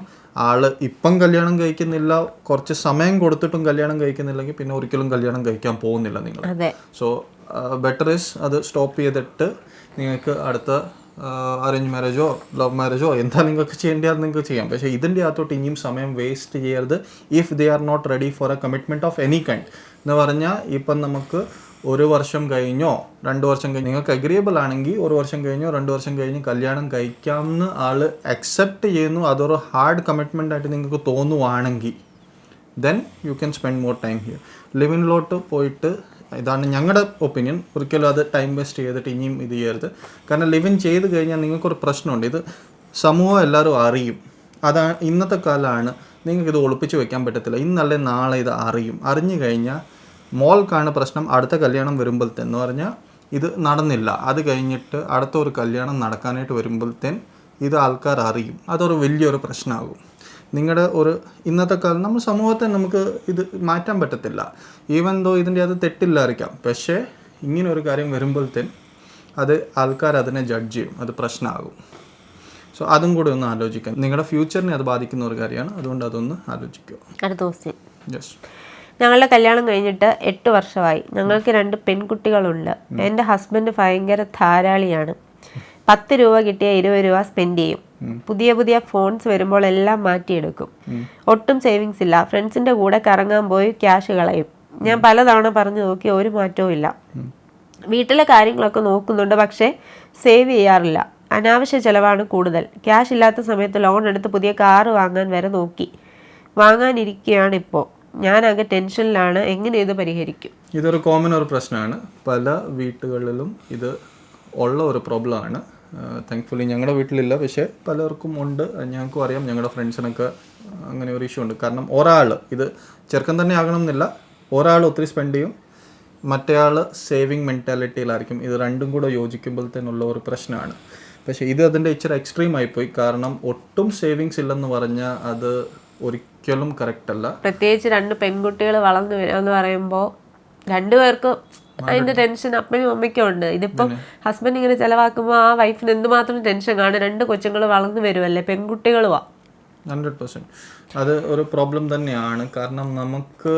ആൾ ഇപ്പം കല്യാണം കഴിക്കുന്നില്ല കുറച്ച് സമയം കൊടുത്തിട്ടും കല്യാണം കഴിക്കുന്നില്ലെങ്കിൽ പിന്നെ ഒരിക്കലും കല്യാണം കഴിക്കാൻ പോകുന്നില്ല നിങ്ങൾ. സോ ബെറ്റർ ഈസ് അത് സ്റ്റോപ്പ് ചെയ്തിട്ട് നിങ്ങൾക്ക് അടുത്ത അറേഞ്ച് മാരേജോ ലവ് മാരേജോ എന്താ നിങ്ങൾക്ക് ചെയ്യേണ്ടത് നിങ്ങൾക്ക് ചെയ്യാം. പക്ഷേ ഇതിന്റെ അകത്തോട്ട് ഇനിയും സമയം വേസ്റ്റ് ചെയ്യരുത് if they are not ready for a commitment of any kind എന്ന് പറഞ്ഞാൽ ഇപ്പം നമുക്ക് ഒരു വർഷം കഴിഞ്ഞോ രണ്ട് വർഷം കഴിഞ്ഞ് നിങ്ങൾക്ക് അഗ്രിയബിൾ ആണെങ്കിൽ ഒരു വർഷം കഴിഞ്ഞോ രണ്ട് വർഷം കഴിഞ്ഞ് കല്യാണം കഴിക്കാമെന്ന് ആൾ അക്സെപ്റ്റ് ചെയ്യുന്നു അതൊരു ഹാർഡ് കമ്മിറ്റ്മെന്റ് ആയിട്ട് നിങ്ങൾക്ക് തോന്നുവാണെങ്കിൽ then you can spend more time here ലിവിനിലോട്ട് പോയിട്ട് ഇതാണ് ഞങ്ങളുടെ ഒപ്പീനിയൻ ഒരിക്കലും അത് ടൈം വേസ്റ്റ് ചെയ്തിട്ട് ഇനിയും ഇത് ചെയ്യരുത്. കാരണം ലിവിൻ ചെയ്ത് കഴിഞ്ഞാൽ നിങ്ങൾക്കൊരു പ്രശ്നമുണ്ട്. ഇത് സമൂഹം എല്ലാവരും അറിയും. അതാണ് ഇന്നത്തെ കാലമാണ് നിങ്ങൾക്ക് ഇത് ഒളിപ്പിച്ച് വെക്കാൻ പറ്റത്തില്ല. ഇന്നല്ലേ നാളെ ഇത് അറിയും. അറിഞ്ഞു കഴിഞ്ഞാൽ മോൾക്കാണ് പ്രശ്നം. അടുത്ത കല്യാണം വരുമ്പോഴത്തേന്ന് പറഞ്ഞാൽ ഇത് നടന്നില്ല. അത് കഴിഞ്ഞിട്ട് അടുത്ത ഒരു കല്യാണം നടക്കാനായിട്ട് വരുമ്പോഴത്തേൻ ഇത് ആൾക്കാർ അറിയും. അതൊരു വലിയൊരു പ്രശ്നമാകും നിങ്ങളുടെ ഒരു ഇന്നത്തെ കാലം നമ്മൾ സമൂഹത്തെ നമുക്ക് ഇത് മാറ്റാൻ പറ്റത്തില്ല. ഈവൻ ദോ ഇതിന്റെ അത് തെറ്റില്ലായിരിക്കാം. പക്ഷേ ഇങ്ങനെ ഒരു കാര്യം വരുമ്പോഴത്തേൻ അത് ആൾക്കാർ അതിനെ ജഡ്ജ് ചെയ്യും. അത് പ്രശ്നമാകും സോ അതും കൂടി ഒന്ന് ആലോചിക്കാം. നിങ്ങളുടെ ഫ്യൂച്ചറിനെ അത് ബാധിക്കുന്ന ഒരു കാര്യമാണ്. അതുകൊണ്ട് അതൊന്ന് ആലോചിക്കുക. യെസ് ഞങ്ങളുടെ കല്യാണം കഴിഞ്ഞിട്ട് എട്ട് വർഷമായി. ഞങ്ങൾക്ക് രണ്ട് പെൺകുട്ടികളുണ്ട്. എന്റെ ഹസ്ബൻഡ് ഭയങ്കര ധാരാളിയാണ്. പത്ത് രൂപ കിട്ടിയ ഇരുപത് രൂപ സ്പെൻഡ് ചെയ്യും. പുതിയ പുതിയ ഫോൺസ് വരുമ്പോൾ എല്ലാം മാറ്റിയെടുക്കും ഒട്ടും സേവിങ്സ് ഇല്ല. ഫ്രണ്ട്സിന്റെ കൂടെ കറങ്ങാൻ പോയി ക്യാഷ് കളയും. ഞാൻ പലതവണ പറഞ്ഞു നോക്കി ഒരു മാറ്റവും ഇല്ല. വീട്ടിലെ കാര്യങ്ങളൊക്കെ നോക്കുന്നുണ്ട്. പക്ഷേ സേവ് ചെയ്യാറില്ല. അനാവശ്യ ചിലവാണ് കൂടുതൽ. ക്യാഷ് ഇല്ലാത്ത സമയത്ത് ലോൺ എടുത്ത് പുതിയ കാറ് വാങ്ങാൻ വരെ നോക്കി. വാങ്ങാനിരിക്കുകയാണ് ഇപ്പോൾ ഞാനാകെ ടെൻഷനിലാണ്. എങ്ങനെ ഇത് പരിഹരിക്കും? ഇതൊരു കോമൺ ഒരു പ്രശ്നമാണ്. പല വീട്ടുകളിലും ഇത് ഉള്ള ഒരു പ്രോബ്ലമാണ് താങ്ക്ഫുള്ളി ഞങ്ങളുടെ വീട്ടിലില്ല. പക്ഷേ പലർക്കും ഉണ്ട്. ഞങ്ങൾക്കും അറിയാം. ഞങ്ങളുടെ ഫ്രണ്ട്സിനൊക്കെ അങ്ങനെ ഒരു ഇഷ്യൂ ഉണ്ട്. കാരണം ഒരാൾ ഇത് ചെറുക്കൻ തന്നെ ആകണം എന്നില്ല ഒരാൾ ഒത്തിരി സ്പെൻഡ് ചെയ്യും. മറ്റേയാൾ സേവിങ് മെന്റാലിറ്റിയിലായിരിക്കും ഇത് രണ്ടും കൂടെ യോജിക്കുമ്പോൾ തന്നെയുള്ള ഒരു പ്രശ്നമാണ്. പക്ഷേ ഇത് അതിന്റെ ഇച്ചിരി എക്സ്ട്രീം ആയിപ്പോയി. കാരണം ഒട്ടും സേവിങ്സ് ഇല്ലെന്ന് പറഞ്ഞാൽ അത് ഒരിക്കലും കറക്റ്റ് അല്ല. പ്രത്യേകിച്ച് രണ്ട് പെൺകുട്ടികൾ വളർന്നു വരാന്ന് എന്ന് പറയുമ്പോൾ രണ്ടുപേർക്ക് അതിന്റെ ടെൻഷൻ അപ്പനും അമ്മയ്ക്കും ഉണ്ട്. ഇതിപ്പം ഹസ്ബൻഡ് ഇങ്ങനെ ചെലവാക്കുമ്പോൾ ആ വൈഫിന് എന്തുമാത്രം ടെൻഷൻ കാണും രണ്ട് കൊച്ചുങ്ങൾ വളർന്നു വരുമല്ലേ പെൺകുട്ടികളുവാ. ഹൺഡ്രഡ് പെർസെന്റ് അത് ഒരു പ്രോബ്ലം തന്നെയാണ്. കാരണം നമുക്ക്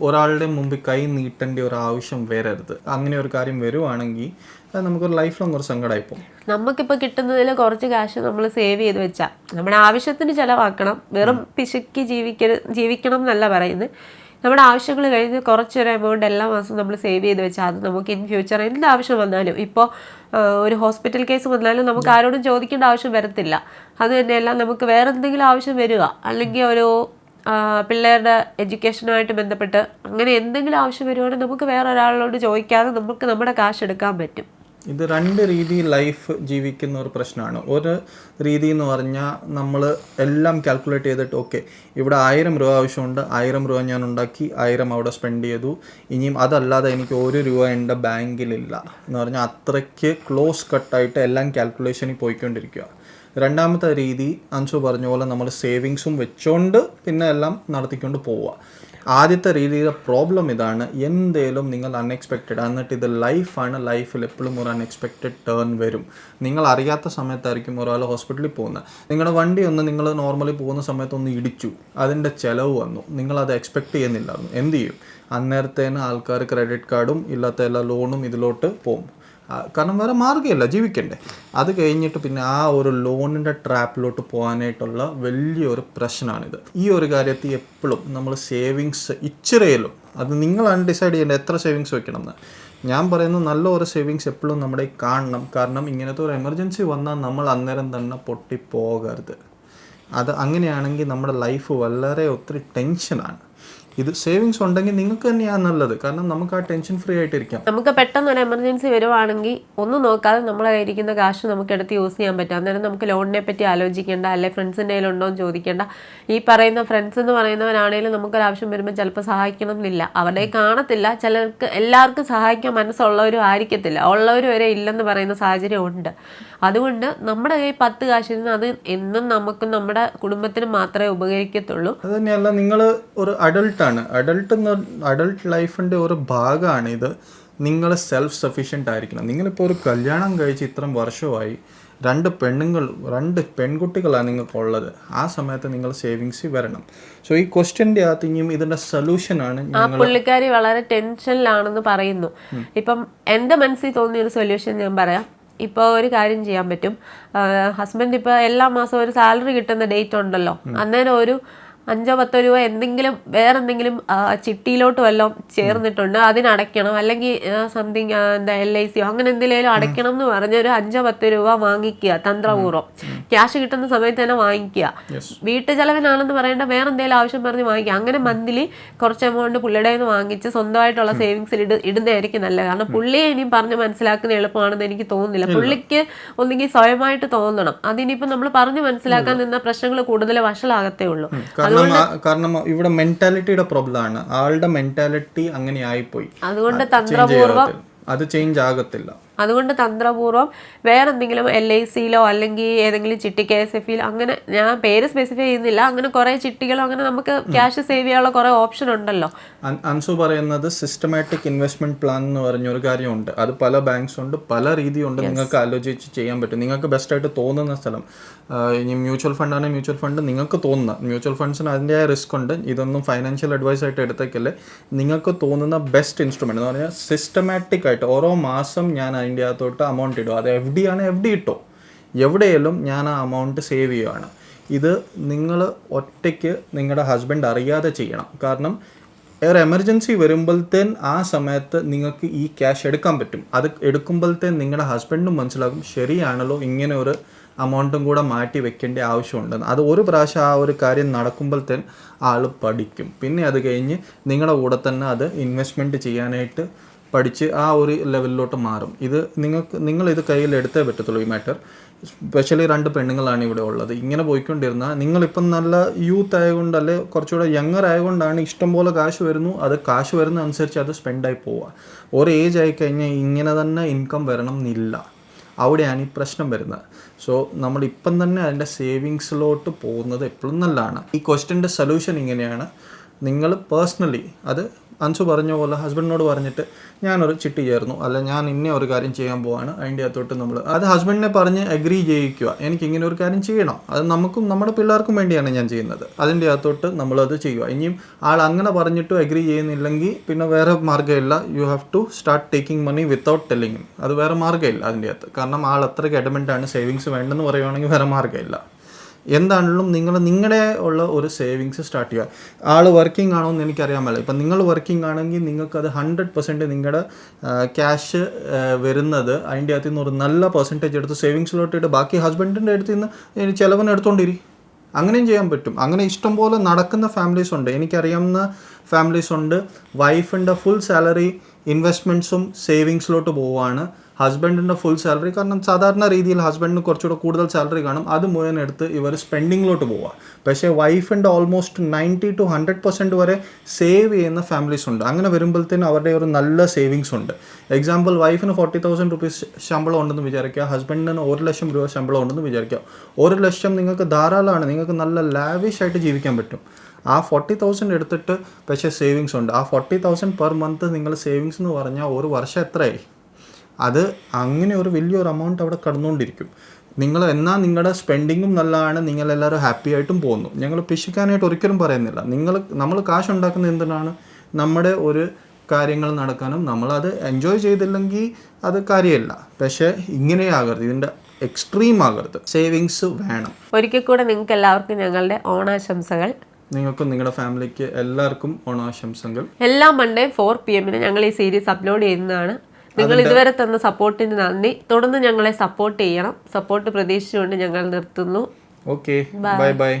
ഒരാളുടെ മുമ്പിൽ കൈ നീട്ടേണ്ട ഒരു ആവശ്യം വരരുത്. അങ്ങനെ ഒരു കാര്യം വരുവാണെങ്കിൽ അത് നമുക്കൊരു ലൈഫ് ലോങ് ഒരു സങ്കടമായി പോകും. നമുക്കിപ്പോൾ കിട്ടുന്നതിൽ കുറച്ച് കാശ് നമ്മൾ സേവ് ചെയ്ത് വെച്ചാൽ നമ്മുടെ ആവശ്യത്തിന് ചിലവാക്കണം. വെറും പിശുക്കി ജീവിക്ക ജീവിക്കണം എന്നല്ല പറയുന്നത്. നമ്മുടെ ആവശ്യങ്ങൾ കഴിഞ്ഞ് കുറച്ചൊരു എമൗണ്ട് എല്ലാ മാസം നമ്മൾ സേവ് ചെയ്ത് വെച്ചാൽ അത് നമുക്ക് ഇൻ ഫ്യൂച്ചർ എന്ത് ആവശ്യം വന്നാലും ഇപ്പോൾ ഒരു ഹോസ്പിറ്റൽ കേസ് വന്നാലും നമുക്ക് ആരോടും ചോദിക്കേണ്ട ആവശ്യം വരത്തില്ല. അത് തന്നെയല്ല നമുക്ക് വേറെ എന്തെങ്കിലും ആവശ്യം വരിക. അല്ലെങ്കിൽ ഒരു പിള്ളേരുടെ എഡ്യൂക്കേഷനുമായിട്ട് ബന്ധപ്പെട്ട് അങ്ങനെ എന്തെങ്കിലും ആവശ്യം വരുവാണെങ്കിൽ നമുക്ക് വേറെ ഒരാളോട് ചോദിക്കാതെ നമുക്ക് നമ്മുടെ കാശ് എടുക്കാൻ പറ്റും. ഇത് രണ്ട് രീതിയിൽ ലൈഫ് ജീവിക്കുന്ന ഒരു പ്രശ്നമാണ്. ഒരു രീതി എന്ന് പറഞ്ഞാൽ നമ്മൾ എല്ലാം കാൽക്കുലേറ്റ് ചെയ്തിട്ട് ഓക്കെ ഇവിടെ ആയിരം രൂപ ആവശ്യമുണ്ട് ആയിരം രൂപ ഞാൻ ഉണ്ടാക്കി ആയിരം അവിടെ സ്പെൻഡ് ചെയ്തു. ഇനിയും അതല്ലാതെ എനിക്ക് ഒരു രൂപ എന്റെ ബാങ്കിലില്ല എന്ന് പറഞ്ഞാൽ അത്രയ്ക്ക് ക്ലോസ് കട്ടായിട്ട് എല്ലാം കാൽക്കുലേഷനിൽ പോയിക്കൊണ്ടിരിക്കുക രണ്ടാമത്തെ രീതി അൻസു പറഞ്ഞ പോലെ നമ്മൾ സേവിങ്സും വെച്ചുകൊണ്ട് പിന്നെ എല്ലാം നടത്തിക്കൊണ്ട് പോവുക. ആദ്യത്തെ രീതിയിലെ പ്രോബ്ലം ഇതാണ് എന്തേലും നിങ്ങൾ അൺഎക്സ്പെക്റ്റഡ് എന്നിട്ട് ഇത് ലൈഫാണ് ലൈഫിൽ എപ്പോഴും ഒരു അൺഎക്സ്പെക്റ്റഡ് ടേൺ വരും. നിങ്ങൾ അറിയാത്ത സമയത്തായിരിക്കും ഒരാൾ ഹോസ്പിറ്റലിൽ പോകുന്നത്. നിങ്ങളുടെ വണ്ടി ഒന്ന് നിങ്ങൾ നോർമലി പോകുന്ന സമയത്ത് ഒന്ന് ഇടിച്ചു അതിന്റെ ചിലവ് വന്നു നിങ്ങൾ അത് എക്സ്പെക്ട് ചെയ്യുന്നില്ലായിരുന്നു. എന്ത് ചെയ്യും? അന്നേരത്തേന് ആൾക്കാർ ക്രെഡിറ്റ് കാർഡും ഇല്ലാത്ത എല്ലാ ലോണും ഇതിലോട്ട് പോകും. കാരണം വേറെ മാർഗമില്ല ജീവിക്കണ്ടേ. അത് കഴിഞ്ഞിട്ട് പിന്നെ ആ ഒരു ലോണിന്റെ ട്രാപ്പിലോട്ട് പോകാനായിട്ടുള്ള വലിയൊരു പ്രശ്നമാണിത്. ഈ ഒരു കാര്യത്തിൽ എപ്പോഴും നമ്മൾ സേവിങ്സ് ഇച്ചിരയിലും അത് നിങ്ങളാണ് ഡിസൈഡ് ചെയ്യേണ്ടത് എത്ര സേവിങ്സ് വെക്കണം എന്ന് ഞാൻ പറയുന്നത് നല്ല ഒരു സേവിങ്സ് എപ്പോഴും നമ്മുടെ കാണണം. കാരണം ഇങ്ങനത്തെ ഒരു എമർജൻസി വന്നാൽ നമ്മൾ അന്നേരം തന്നെ പൊട്ടിപ്പോകരുത്. അത് അങ്ങനെയാണെങ്കിൽ നമ്മുടെ ലൈഫ് വളരെ ഒത്തിരി ടെൻഷനാണ് ഇത് സേവിങ്സ് ഉണ്ടെങ്കിൽ നിങ്ങൾക്ക് തന്നെയാണ് നല്ലത്. കാരണം നമുക്ക് ആ ടെൻഷൻ ഫ്രീ ആയിട്ടിരിക്കാം. നമുക്ക് പെട്ടെന്ന് ഒരു എമർജൻസി വരുവാണെങ്കിൽ ഒന്നും നോക്കാതെ നമ്മളെ കയ്യിരിക്കുന്ന കാശ് നമുക്ക് എടുത്ത് യൂസ് ചെയ്യാൻ പറ്റും. അന്നേരം നമുക്ക് ലോണിനെ പറ്റി ആലോചിക്കേണ്ട അല്ലെ ഫ്രണ്ട്സിന്റെ കയ്യിലുണ്ടോ എന്ന് ചോദിക്കേണ്ട. ഈ പറയുന്ന ഫ്രണ്ട്സ് എന്ന് പറയുന്നവരാണെങ്കിലും നമുക്കൊരു ആവശ്യം വരുമ്പോൾ ചിലപ്പോൾ സഹായിക്കണം എന്നില്ല. അവരെ കാണത്തില്ല. ചിലർക്ക് എല്ലാവർക്കും സഹായിക്കാൻ മനസ്സുള്ളവരും ആയിരിക്കത്തില്ല. ഉള്ളവർ വരെ ഇല്ലെന്ന് പറയുന്ന സാഹചര്യം ഉണ്ട്. അതുകൊണ്ട് നമ്മുടെ കയ്യിൽ പത്ത് കാശിരുന്ന് അത് എന്നും നമുക്കും നമ്മുടെ കുടുംബത്തിന് മാത്രമേ ഉപകരിക്കത്തുള്ളൂ. അത് തന്നെയല്ല നിങ്ങൾ ഒരു അഡൾട്ടാണ് അഡൾട്ട് അഡൾട്ട് ലൈഫിന്റെ ഒരു ഭാഗമാണ് ഇത്. നിങ്ങൾ സെൽഫ് സഫീഷ്യന്റ് ആയിരിക്കണം. നിങ്ങളിപ്പോൾ ഒരു കല്യാണം കഴിച്ച് ഇത്രയും വർഷമായി രണ്ട് പെണ്ണുങ്ങൾ രണ്ട് പെൺകുട്ടികളാണ് നിങ്ങൾക്കുള്ളത്. ആ സമയത്ത് നിങ്ങൾ സേവിങ്സ് വരണം. സോ ഈ ക്വസ്റ്റ്യന്റെ അകത്ത് ഇനിയും ഇതിന്റെ സൊല്യൂഷനാണ് ആ പുള്ളിക്കാരി വളരെ ടെൻഷനിലാണെന്ന് പറയുന്നു. ഇപ്പം എന്റെ മനസ്സിൽ തോന്നിയ ഒരു സൊല്യൂഷൻ ഞാൻ പറയാം. ഇപ്പോൾ ഒരു കാര്യം ചെയ്യാൻ പറ്റും. ഹസ്ബൻഡ് ഇപ്പോൾ എല്ലാ മാസവും ഒരു സാലറി കിട്ടുന്ന ഡേറ്റ് ഉണ്ടല്ലോ. അന്നേരം ഒരു അഞ്ചോ പത്തോ രൂപ എന്തെങ്കിലും വേറെ എന്തെങ്കിലും ആ, ചിട്ടിയിലോട്ട് വല്ലതും ചേർന്നിട്ടുണ്ട് അതിനടയ്ക്കണം. അല്ലെങ്കിൽ സംതിങ് എന്താ എൽ ഐ സിയോ അങ്ങനെ എന്തെങ്കിലും അടയ്ക്കണം എന്ന് പറഞ്ഞ ഒരു അഞ്ചോ പത്തോ രൂപ വാങ്ങിക്കുക തന്ത്രപൂർവം. ക്യാഷ് കിട്ടുന്ന സമയത്ത് തന്നെ വാങ്ങിക്കുക. വീട്ടു ചെലവിനാണെന്ന് പറയേണ്ട വേറെ എന്തെങ്കിലും ആവശ്യം പറഞ്ഞ് വാങ്ങിക്കുക. അങ്ങനെ മന്ത്ലി കുറച്ച് എമൗണ്ട് പുള്ളിയുടെ നിന്ന് വാങ്ങിച്ച് സ്വന്തമായിട്ടുള്ള സേവിങ്സിൽ ഇട ഇടുന്നതായിരിക്കും നല്ലത്. കാരണം പുള്ളിയെ ഇനിയും പറഞ്ഞ് മനസ്സിലാക്കുന്ന എളുപ്പമാണെന്ന് എനിക്ക് തോന്നുന്നില്ല. പുള്ളിക്ക് ഒന്നെങ്കിൽ സ്വയമായിട്ട് തോന്നണം. അതിനിപ്പോൾ നമ്മൾ പറഞ്ഞ് മനസ്സിലാക്കാൻ നിന്ന പ്രശ്നങ്ങൾ കൂടുതൽ വഷളാകത്തേ ഉള്ളൂ. കാരണം കാരണം ഇവിടെ മെന്റാലിറ്റിയുടെ പ്രോബ്ലം ആണ് ആളുടെ മെന്റാലിറ്റി അങ്ങനെ ആയിപ്പോയി. അതുകൊണ്ട് തന്ത്രപൂർവം അത് ചേഞ്ച് ആകത്തില്ല. അതുകൊണ്ട് തന്ത്രപൂർവം വേറെ എന്തെങ്കിലും എൽ ഐ സിയിലോ അല്ലെങ്കിൽ ഏതെങ്കിലും ചിട്ടി കെ എസ് എഫ് അങ്ങനെ ഞാൻ പേര് സ്പെസിഫൈ ചെയ്യുന്നില്ല. അങ്ങനെ കുറേ ചിട്ടികളോ അങ്ങനെ നമുക്ക് ക്യാഷ് സേവ് ചെയ്യാനുള്ള കുറേ ഓപ്ഷൻ ഉണ്ടല്ലോ. അൻസു പറയുന്നത് സിസ്റ്റമാറ്റിക് ഇൻവെസ്റ്റ്മെന്റ് പ്ലാൻ എന്ന് പറഞ്ഞ ഒരു കാര്യമുണ്ട്. അത് പല ബാങ്ക്സ് ഉണ്ട് പല രീതിയുണ്ട്. നിങ്ങൾക്ക് ആലോചിച്ച് ചെയ്യാൻ പറ്റും. നിങ്ങൾക്ക് ബെസ്റ്റ് ആയിട്ട് തോന്നുന്ന സ്ഥലം. ഇനി മ്യൂച്വൽ ഫണ്ട് ആണെങ്കിൽ മ്യൂച്വൽ ഫണ്ട് നിങ്ങൾക്ക് തോന്നുന്ന മ്യൂച്വൽ ഫണ്ട്സിന് അതിന്റെതായ റിസ്ക് ഉണ്ട്. ഇതൊന്നും ഫൈനാൻഷ്യൽ അഡ്വൈസ് ആയിട്ട് എടുത്തേക്കല്ലേ. നിങ്ങൾക്ക് തോന്നുന്ന ബെസ്റ്റ് ഇൻസ്ട്രുമെന്റ് എന്ന് പറഞ്ഞാൽ സിസ്റ്റമാറ്റിക് ആയിട്ട് ഓരോ മാസം ഞാൻ അതിന്റെ അകത്തോട്ട് അമൗണ്ട് ഇടും. അത് എഫ് ഡി ആണ് എഫ് ഡി ഇട്ടോ. എവിടെയെങ്കിലും ഞാൻ ആ അമൗണ്ട് സേവ് ചെയ്യുകയാണ് ഇത് നിങ്ങൾ ഒറ്റയ്ക്ക് നിങ്ങളുടെ ഹസ്ബൻഡ് അറിയാതെ ചെയ്യണം. കാരണം ഒരു എമർജൻസി വരുമ്പോഴത്തേൻ ആ സമയത്ത് നിങ്ങൾക്ക് ഈ ക്യാഷ് എടുക്കാൻ പറ്റും. അത് എടുക്കുമ്പോഴത്തേൻ നിങ്ങളുടെ ഹസ്ബൻഡും മനസ്സിലാകും ശരിയാണല്ലോ ഇങ്ങനെ ഒരു അമൗണ്ടും കൂടെ മാറ്റി വെക്കേണ്ട ആവശ്യമുണ്ടെന്ന് അത് ഒരു പ്രാവശ്യം ആ ഒരു കാര്യം നടക്കുമ്പോഴത്തേന് ആൾ പഠിക്കും. പിന്നെ അത് കഴിഞ്ഞ് നിങ്ങളുടെ കൂടെ തന്നെ അത് ഇൻവെസ്റ്റ്മെന്റ് ചെയ്യാനായിട്ട് പഠിച്ച് ആ ഒരു ലെവലിലോട്ട് മാറും. ഇത് നിങ്ങൾക്ക് നിങ്ങൾ ഇത് കയ്യിൽ പറ്റത്തുള്ളൂ ഈ മാറ്റർ സ്പെഷ്യലി രണ്ട് പെണ്ണുങ്ങളാണ് ഇവിടെ ഉള്ളത്. ഇങ്ങനെ പോയിക്കൊണ്ടിരുന്നാൽ നിങ്ങളിപ്പം നല്ല യൂത്ത് ആയതുകൊണ്ട് അല്ലെ കുറച്ചുകൂടെ യങ്ങർ ആയതുകൊണ്ടാണ് ഇഷ്ടം പോലെ കാശ് വരുന്നു. അത് കാശ് വരുന്ന അനുസരിച്ച് അത് സ്പെൻഡായി പോവുക. ഒരു ഏജ് ആയി കഴിഞ്ഞാൽ ഇങ്ങനെ തന്നെ ഇൻകം വരണം എന്നില്ല അവിടെയാണ് ഈ പ്രശ്നം വരുന്നത്. സോ നമ്മൾ ഇപ്പം തന്നെ അതിന്റെ സേവിങ്സിലോട്ട് പോകുന്നത് എപ്പോഴും നല്ലതാണ്. ഈ ക്വസ്റ്റ്യന്റെ സൊല്യൂഷൻ ഇങ്ങനെയാണ്. നിങ്ങൾ പേഴ്സണലി അത് അൻസു പറഞ്ഞ പോലെ ഹസ്ബൻഡിനോട് പറഞ്ഞിട്ട് ഞാനൊരു ചിട്ടി ചേർന്നു. അല്ല ഞാൻ ഇന്ന ഒരു കാര്യം ചെയ്യാൻ പോവാണ്. അതിന്റെ അകത്തോട്ട് നമ്മൾ അത് ഹസ്ബൻഡിനെ പറഞ്ഞ് അഗ്രി ചെയ്യിക്കുക. എനിക്ക് ഇങ്ങനെ ഒരു കാര്യം ചെയ്യണം. അത് നമുക്കും നമ്മുടെ പിള്ളേർക്കും വേണ്ടിയാണ് ഞാൻ ചെയ്യുന്നത്. അതിന്റെ അകത്തോട്ട് നമ്മളത് ചെയ്യുക. ഇനിയും ആൾ അങ്ങനെ പറഞ്ഞിട്ടും അഗ്രി ചെയ്യുന്നില്ലെങ്കിൽ പിന്നെ വേറെ മാർഗമില്ല. You have to start taking money without telling അത് വേറെ മാർഗമില്ല അതിന്റെ അകത്ത്. കാരണം ആൾ അത്രയ്ക്ക് ആണ്. സേവിങ്സ് വേണ്ടെന്ന് പറയുവാണെങ്കിൽ വേറെ മാർഗമില്ല. എന്താണെങ്കിലും നിങ്ങൾ നിങ്ങളുടെ ഉള്ള ഒരു സേവിങ്സ് സ്റ്റാർട്ട് ചെയ്യുക. ആൾ വർക്കിംഗ് ആണോ എന്ന് എനിക്കറിയാൻ പാടില്ല ഇപ്പം നിങ്ങൾ വർക്കിംഗ് ആണെങ്കിൽ നിങ്ങൾക്കത് ഹൺഡ്രഡ് പെർസെന്റ് നിങ്ങളുടെ ക്യാഷ് വരുന്നത് അതിന്റെ അകത്ത് നിന്ന് ഒരു നല്ല പെർസെന്റേജ് എടുത്ത് സേവിങ്സിലോട്ട് ഇട്ട് ബാക്കി ഹസ്ബൻഡിന്റെ അടുത്ത് നിന്ന് ചിലവിന് എടുത്തോണ്ടിരി. അങ്ങനെയും ചെയ്യാൻ പറ്റും. അങ്ങനെ ഇഷ്ടംപോലെ നടക്കുന്ന ഫാമിലീസ് ഉണ്ട്. എനിക്കറിയാവുന്ന ഫാമിലീസ് ഉണ്ട്. വൈഫിന്റെ ഫുൾ സാലറി ഇൻവെസ്റ്റ്മെന്റ്സും സേവിങ്സിലോട്ട് പോവുകയാണ് ഹസ്ബൻഡിന്റെ ഫുൾ സാലറി കാരണം സാധാരണ രീതിയിൽ ഹസ്ബൻഡിന് കുറച്ചുകൂടെ കൂടുതൽ സാലറി കാണും. അത് മുഴുവൻ എടുത്ത് ഇവർ സ്പെൻഡിങ്ങിലോട്ട് പോവുക പക്ഷേ വൈഫിന്റെ almost ninety two hundred percent വരെ സേവ് ചെയ്യുന്ന ഫാമിലീസ് ഉണ്ട്. അങ്ങനെ വരുമ്പോഴത്തേനും അവരുടെ ഒരു നല്ല സേവിങ്സ് ഉണ്ട്. എക്സാമ്പിൾ വൈഫിന് ഫോർട്ടി തൗസൻഡ് റുപ്പീസ് ശമ്പളം ഉണ്ടെന്ന് വിചാരിക്കുക. ഹസ്ബൻഡിന് ഒരു ലക്ഷം രൂപ ശമ്പളം ഉണ്ടെന്ന് വിചാരിക്കുക. ഒരു ലക്ഷം നിങ്ങൾക്ക് ധാരാളമാണ്. നിങ്ങൾക്ക് നല്ല ലാവിഷ് ആയിട്ട് ജീവിക്കാൻ പറ്റും. ആ ഫോർട്ടി തൗസൻഡ് എടുത്തിട്ട് പക്ഷേ സേവിങ്സ് ഉണ്ട്. ആ ഫോർട്ടി തൗസൻഡ് പെർ മന്ത് നിങ്ങൾ സേവിങ്സ് എന്ന് പറഞ്ഞാൽ ഒരു വർഷം എത്രയായി? അത് അങ്ങനെ ഒരു വലിയൊരു എമൗണ്ട് അവിടെ കടന്നുകൊണ്ടിരിക്കും. നിങ്ങൾ എന്നാൽ നിങ്ങളുടെ സ്പെൻഡിങ്ങും നല്ലതാണ്. നിങ്ങളെല്ലാവരും ഹാപ്പി ആയിട്ടും പോകുന്നു. ഞങ്ങൾ പിശിക്കാനായിട്ട് ഒരിക്കലും പറയുന്നില്ല. നിങ്ങൾ നമ്മൾ കാശ് ഉണ്ടാക്കുന്ന എന്തിനാണ്? നമ്മുടെ ഒരു കാര്യങ്ങൾ നടക്കാനും നമ്മളത് എൻജോയ് ചെയ്തില്ലെങ്കിൽ അത് കാര്യമില്ല. പക്ഷേ ഇങ്ങനെയാകരുത് ഇതിന്റെ എക്സ്ട്രീം ആകരുത്. സേവിങ്സ് വേണം. ഒരിക്കൽ കൂടെ നിങ്ങൾക്ക് എല്ലാവർക്കും ഞങ്ങളുടെ ഓണാശംസകൾ. നിങ്ങൾക്കും നിങ്ങളുടെ ഫാമിലിക്ക് എല്ലാവർക്കും ഓണാശംസകൾ. എല്ലാ മൺഡേ ഫോർ പി എമ്മിന് ഞങ്ങൾ ഈ സീരീസ് അപ്ലോഡ് ചെയ്യുന്നതാണ്. നിങ്ങൾ ഇതുവരെ തന്ന സപ്പോർട്ടിന് നന്ദി. തുടർന്ന് ഞങ്ങളെ സപ്പോർട്ട് ചെയ്യണം. സപ്പോർട്ട് പ്രതീക്ഷിച്ചുകൊണ്ട് ഞങ്ങൾ നിർത്തുന്നു. Okay bye bye